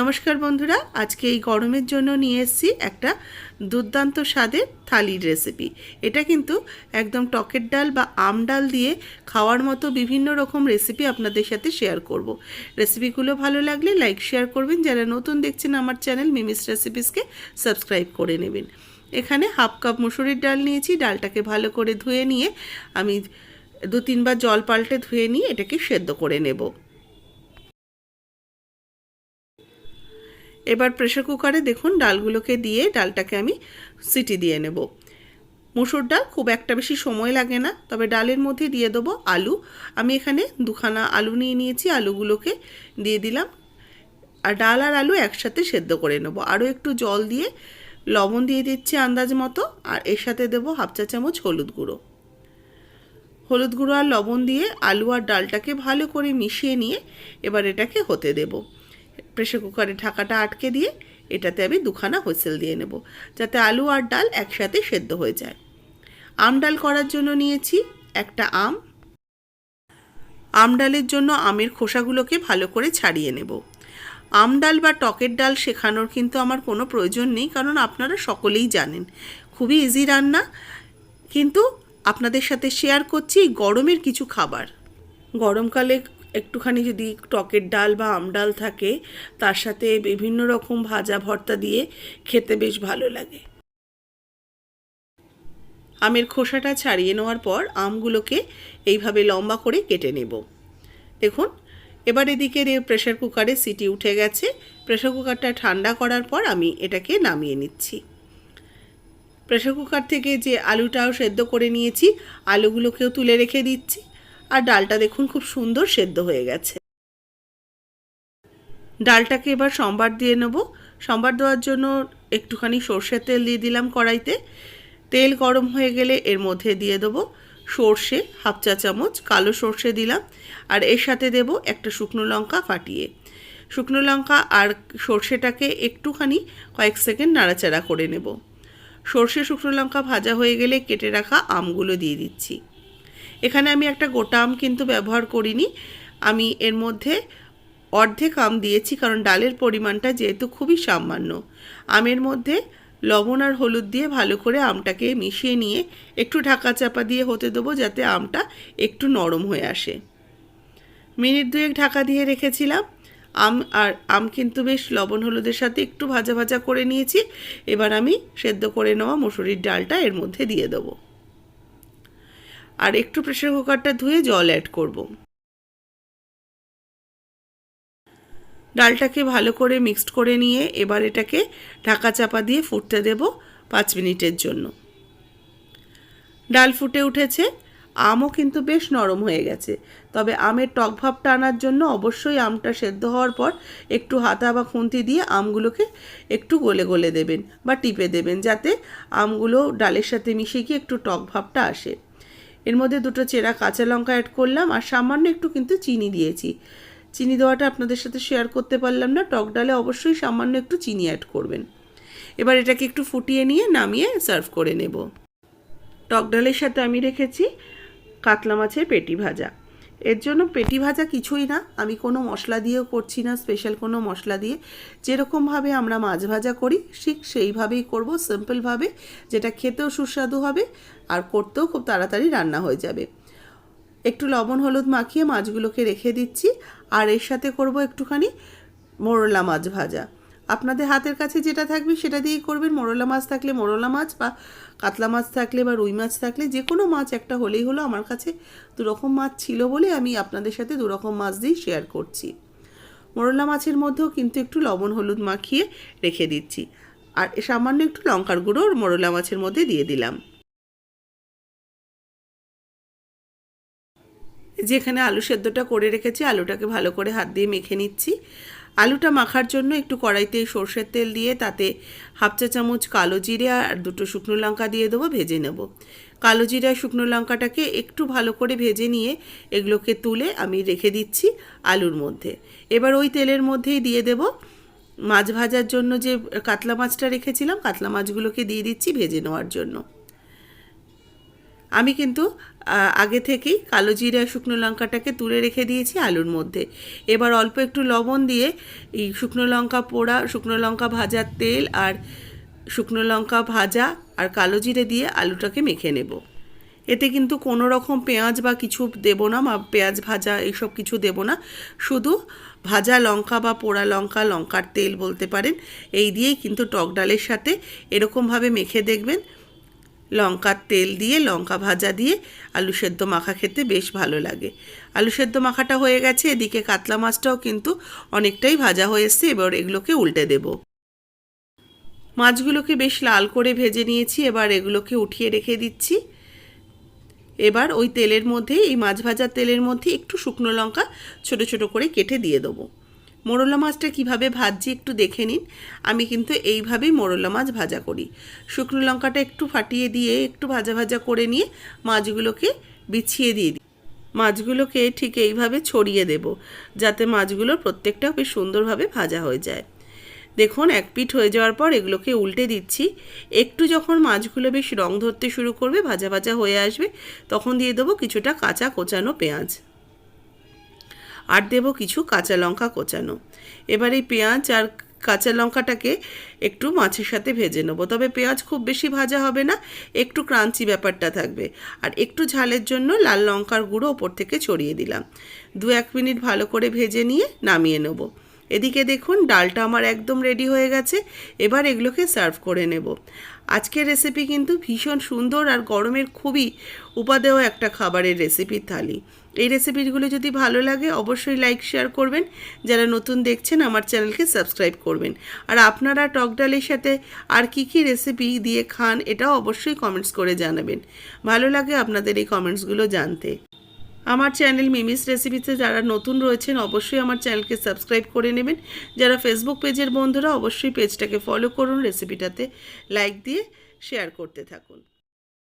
নমস্কার বন্ধুরা, আজকে এই গরমের জন্য নিয়ে এসেছি একটা দুর্দান্ত স্বাদের থালির রেসিপি। এটা কিন্তু একদম টকের ডাল বা আম ডাল দিয়ে খাওয়ার মতো বিভিন্ন রকম রেসিপি আপনাদের সাথে শেয়ার করব। রেসিপিগুলো ভালো লাগলে লাইক, শেয়ার করবেন। যারা নতুন দেখছেন আমার চ্যানেল মিমিস রেসিপিসকে সাবস্ক্রাইব করে নেবেন। এখানে হাফ কাপ মুসুরির ডাল নিয়েছি। ডালটাকে ভালো করে ধুয়ে নিয়ে আমি দু তিনবার জল পাল্টে ধুয়ে নিয়ে এটাকে সেদ্ধ করে নেব। এবার প্রেশার কুকারে দেখুন ডালগুলোকে দিয়ে ডালটাকে আমি সিটি দিয়ে নেব। মুসুর ডাল খুব একটা বেশি সময় লাগে না, তবে ডালের মধ্যে দিয়ে দেবো আলু। আমি এখানে দুখানা আলু নিয়ে নিয়েছি, আলুগুলোকে দিয়ে দিলাম। আর ডাল আর আলু একসাথে সেদ্ধ করে নেব। আরও একটু জল দিয়ে লবণ দিয়ে দিচ্ছি আন্দাজ মতো, আর এর সাথে দেবো হাফ চা চামচ হলুদ গুঁড়ো। হলুদ গুঁড়ো আর লবণ দিয়ে আলু আর ডালটাকে ভালো করে মিশিয়ে নিয়ে এবার এটাকে হতে দেবো। প্রেশার কুকারে ঢাকাটা আটকে দিয়ে এটাতে আমি দুখানা হুইসেল দিয়ে নেব, যাতে আলু আর ডাল একসাথে সেদ্ধ হয়ে যায়। আম ডাল করার জন্য নিয়েছি একটা আম। আম ডালের জন্য আমের খোসাগুলোকে ভালো করে ছাড়িয়ে নেব। আম ডাল বা টকের ডাল শেখানোর কিন্তু আমার কোনো প্রয়োজন নেই, কারণ আপনারা সকলেই জানেন। খুবই ইজি রান্না, কিন্তু আপনাদের সাথে শেয়ার করছি গরমের কিছু খাবার। গরমকালে একটুখানি যদি টকের ডাল বা আম ডাল থাকে, তার সাথে বিভিন্ন রকম ভাজা ভর্তা দিয়ে খেতে বেশ ভালো লাগে। আমের খোসাটা ছাড়িয়ে নেওয়ার পর আমগুলোকে এইভাবে লম্বা করে কেটে নেব। দেখুন, এবার এদিকে প্রেশার কুকারে সিটি উঠে গেছে। প্রেশার কুকারটা ঠান্ডা করার পর আমি এটাকে নামিয়ে নিচ্ছি। প্রেশার কুকার থেকে যে আলুটাও সেদ্ধ করে নিয়েছি, আলুগুলোকেও তুলে রেখে দিচ্ছি। আর ডালটা দেখুন খুব সুন্দর সেদ্ধ হয়ে গেছে। ডালটাকে এবার সম্বার দিয়ে নেব। সম্বার দেওয়ার জন্য একটুখানি সর্ষের তেল দিয়ে দিলাম কড়াইতে। তেল গরম হয়ে গেলে এর মধ্যে দিয়ে দেবো সর্ষে হাফ চা চামচ, কালো সর্ষে দিলাম আর এর সাথে দেব একটা শুকনো লঙ্কা ফাটিয়ে। শুকনো লঙ্কা আর সর্ষেটাকে একটুখানি কয়েক সেকেন্ড নাড়াচাড়া করে নেব। সর্ষে শুকনো লঙ্কা ভাজা হয়ে গেলে কেটে রাখা আমগুলো দিয়ে দিচ্ছি। এখানে আমি একটা গোটা আম কিন্তু ব্যবহার করিনি। আমি এর মধ্যে অর্ধেক আম দিয়েছি, কারণ ডালের পরিমাণটা যেহেতু খুবই সামান্য। আমের মধ্যে লবণ আর হলুদ দিয়ে ভালো করে আমটাকে মিশিয়ে নিয়ে একটু ঢাকা চাপা দিয়ে হতে দেবো, যাতে আমটা একটু নরম হয়ে আসে। মিনিট দুয়েক ঢাকা দিয়ে রেখেছিলাম। আম আর আম কিন্তু বেশ লবণ হলুদের সাথে একটু ভাজা ভাজা করে নিয়েছি। এবার আমি সেদ্ধ করে নেওয়া মুসুরির ডালটা এর মধ্যে দিয়ে দেবো। আর একটু প্রেশার কুকারটা ধুয়ে জল অ্যাড করব। ডালটাকে ভালো করে মিক্সড করে নিয়ে এবার এটাকে ঢাকা চাপা দিয়ে ফুটতে দেব পাঁচ মিনিটের জন্য। ডাল ফুটে উঠেছে, আমও কিন্তু বেশ নরম হয়ে গেছে। তবে আমের টক ভাবটা আনার জন্য অবশ্যই আমটা সেদ্ধ হওয়ার পর একটু হাতা বা খুন্তি দিয়ে আমগুলোকে একটু গলে গলে দেবেন বা টিপে দেবেন, যাতে আমগুলো ডালের সাথে মিশে গিয়ে একটু টক ভাবটা আসে। এর মধ্যে দুটো চেরা কাঁচা লঙ্কা অ্যাড করলাম আর সামান্য একটু কিন্তু চিনি দিয়েছি। চিনি দেওয়াটা আপনাদের সাথে শেয়ার করতে পারলাম না, টক ডালে অবশ্যই সামান্য একটু চিনি অ্যাড করবেন। এবার এটাকে একটু ফুটিয়ে নিয়ে নামিয়ে সার্ভ করে নেব। টক ডালের সাথে আমি রেখেছি কাতলা মাছের পেটি ভাজা। এর জন্য পেটি ভাজা কিছুই না। আমি কোনো মশলা দিয়েও করছি না স্পেশাল কোনো মশলা দিয়ে। যেরকমভাবে আমরা মাছ ভাজা করি, ঠিক সেইভাবেই করব সিম্পলভাবে যেটা খেতেও সুস্বাদু হবে আর করতেও খুব তাড়াতাড়ি রান্না হয়ে যাবে। একটু লবণ হলুদ মাখিয়ে মাছগুলোকে রেখে দিচ্ছি, আর এর সাথে করব একটুখানি মোরলা মাছ ভাজা। আপনাদের হাতের কাছে যেটা থাকবে সেটা দিয়েই করবেন। মরলা মাছ থাকলে মরলা মাছ বা কাতলা মাছ থাকলে বা রুই মাছ থাকলে যে কোনো মাছ একটা হলেই হলো আমার কাছে দুরকম মাছ ছিল বলে আমি আপনাদের সাথে দুরকম মাছ দিয়েই শেয়ার করছি। মরলা মাছের মধ্যেও কিন্তু একটু লবণ, হলুদ মাখিয়ে রেখে দিচ্ছি। আর সামান্য একটু লঙ্কার গুঁড়ো মরলা মাছের মধ্যে দিয়ে দিলাম। যেখানে আলু সেদ্ধটা করে রেখেছি, আলুটাকে ভালো করে হাত দিয়ে মেখে নিচ্ছি। আলুটা মাখার জন্য একটু কড়াইতে সর্ষের তেল দিয়ে তাতে হাফ চা চামচ কালো জিরে আর দুটো শুকনো লঙ্কা দিয়ে দেবো, ভেজে নেব। কালো জিরে শুকনো লঙ্কাটাকে একটু ভালো করে ভেজে নিয়ে এগুলোকে তুলে আমি রেখে দিচ্ছি আলুর মধ্যে। এবার ওই তেলের মধ্যেই দিয়ে দেব মাছ ভাজার জন্য যে কাতলা মাছটা রেখেছিলাম, কাতলা মাছগুলোকে দিয়ে দিচ্ছি ভেজে নেওয়ার জন্য। আমি কিন্তু আগে থেকেই কালো জিরা শুকনো লঙ্কাটাকে তুলে রেখে দিয়েছি আলুর মধ্যে। এবার অল্প একটু লবণ দিয়ে এই শুকনো লঙ্কা পোড়া, শুকনো লঙ্কা ভাজার তেল আর শুকনো লঙ্কা ভাজা আর কালো জিরে দিয়ে আলুটাকে মেখে নেব। এতে কিন্তু কোনো রকম পেঁয়াজ বা কিছু দেব না বা পেঁয়াজ ভাজা এইসব কিছু দেব না। শুধু ভাজা লঙ্কা বা পোড়া লঙ্কা, লঙ্কার তেল বলতে পারেন। এই দিয়েই কিন্তু টক ডালের সাথে এরকমভাবে মেখে দেখবেন। লঙ্কার তেল দিয়ে, লঙ্কা ভাজা দিয়ে আলু সেদ্ধ মাখা খেতে বেশ ভালো লাগে। আলু সেদ্ধ মাখাটা হয়ে গেছে, এদিকে কাতলা মাছটাও কিন্তু অনেকটাই ভাজা হয়ে এসছে, এবার এগুলোকে উল্টে দেব। মাছগুলোকে বেশ লাল করে ভেজে নিয়েছি, এবার এগুলোকে উঠিয়ে রেখে দিচ্ছি। এবার ওই তেলের মধ্যে, এই মাছ ভাজার তেলের মধ্যে একটু শুকনো লঙ্কা ছোট ছোট করে কেটে দিয়ে দেবো। মোরলা মাছটা কীভাবে ভাজছি একটু দেখে নিন। আমি কিন্তু এইভাবেই মোরলা মাছ ভাজা করি। শুকনো লঙ্কাটা একটু ফাটিয়ে দিয়ে একটু ভাজা ভাজা করে নিয়ে মাছগুলোকে বিছিয়ে দিয়ে দিই। মাছগুলোকে ঠিক এইভাবে ছড়িয়ে দেব, যাতে মাছগুলোর প্রত্যেকটা বেশ সুন্দরভাবে ভাজা হয়ে যায়। দেখুন, এক পিঠ হয়ে যাওয়ার পর এগুলোকে উল্টে দিচ্ছি। একটু যখন মাছগুলো বেশ রং ধরতে শুরু করবে, ভাজা ভাজা হয়ে আসবে, তখন দিয়ে দেবো কিছুটা কাঁচা কোচানো পেঁয়াজ। আর দেবো কিছু কাঁচা লঙ্কা কোচানো। এবার এই পেঁয়াজ আর কাঁচা লঙ্কাটাকে একটু মাছের সাথে ভেজে নেব। তবে পেঁয়াজ খুব বেশি ভাজা হবে না, একটু ক্রাঞ্চি ব্যাপারটা থাকবে। আর একটু ঝালের জন্য লাল লঙ্কার গুঁড়ো ওপর থেকে ছড়িয়ে দিলাম। দু এক মিনিট ভালো করে ভেজে নিয়ে নামিয়ে নেব। এদিকে দেখুন, ডালটা আমার একদম রেডি হয়ে গেছে। এবার এগুলোকে সার্ভ করে নেব। আজকের রেসিপি কিন্তু ভীষণ সুন্দর আর গরমের খুবই উপাদেয় একটা খাবারের রেসিপির থালি। এই রেসিপিগুলো যদি ভালো লাগে, অবশ্যই লাইক শেয়ার করবেন। যারা নতুন দেখছেন, আমার চ্যানেলকে সাবস্ক্রাইব করবেন। আর আপনারা টক ডালের সাথে আর কি কি রেসিপি দিয়ে খান, এটাও অবশ্যই কমেন্টস করে জানাবেন। ভালো লাগে আপনাদের এই কমেন্টসগুলো জানতে। আমার চ্যানেল মিমিস রেসিপিতে যারা নতুন রয়েছেন, অবশ্যই আমার চ্যানেলকে সাবস্ক্রাইব করে নেবেন। যারা ফেসবুক পেজের বন্ধুরা, অবশ্যই পেজটাকে ফলো করুন রেসিপিটাতে লাইক দিয়ে শেয়ার করতে থাকুন।